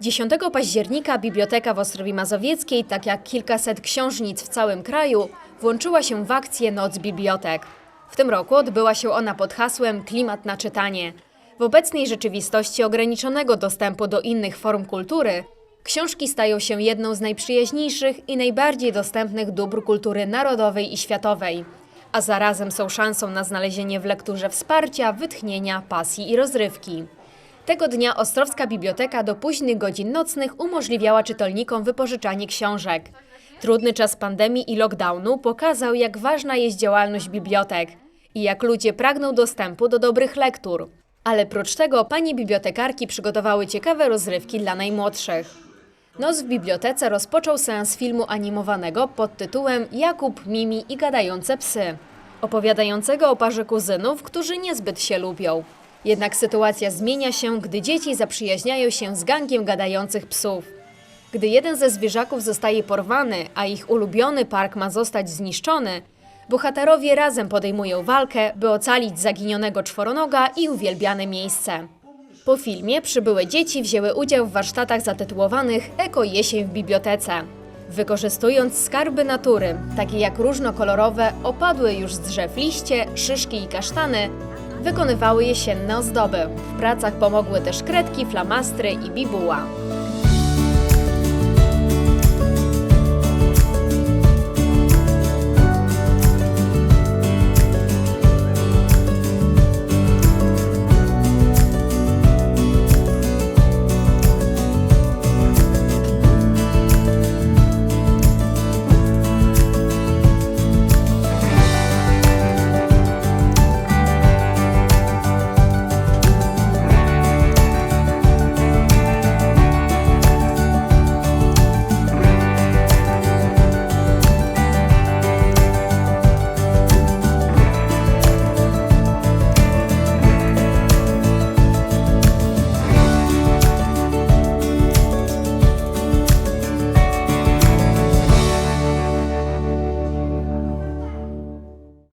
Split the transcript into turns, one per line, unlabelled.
10 października Biblioteka w Ostrowi Mazowieckiej, tak jak kilkaset książnic w całym kraju, włączyła się w akcję Noc Bibliotek. W tym roku odbyła się ona pod hasłem Klimat na czytanie. W obecnej rzeczywistości ograniczonego dostępu do innych form kultury, książki stają się jedną z najprzyjaźniejszych i najbardziej dostępnych dóbr kultury narodowej i światowej, a zarazem są szansą na znalezienie w lekturze wsparcia, wytchnienia, pasji i rozrywki. Tego dnia Ostrowska Biblioteka do późnych godzin nocnych umożliwiała czytelnikom wypożyczanie książek. Trudny czas pandemii i lockdownu pokazał, jak ważna jest działalność bibliotek i jak ludzie pragną dostępu do dobrych lektur. Ale prócz tego pani bibliotekarki przygotowały ciekawe rozrywki dla najmłodszych. Noc w bibliotece rozpoczął seans filmu animowanego pod tytułem Jakub, Mimi i gadające psy, opowiadającego o parze kuzynów, którzy niezbyt się lubią. Jednak sytuacja zmienia się, gdy dzieci zaprzyjaźniają się z gangiem gadających psów. Gdy jeden ze zwierzaków zostaje porwany, a ich ulubiony park ma zostać zniszczony, bohaterowie razem podejmują walkę, by ocalić zaginionego czworonoga i uwielbiane miejsce. Po filmie przybyłe dzieci wzięły udział w warsztatach zatytułowanych Eko Jesień w bibliotece. Wykorzystując skarby natury, takie jak różnokolorowe, opadłe już z drzew liście, szyszki i kasztany, wykonywały jesienne ozdoby. W pracach pomogły też kredki, flamastry i bibuła.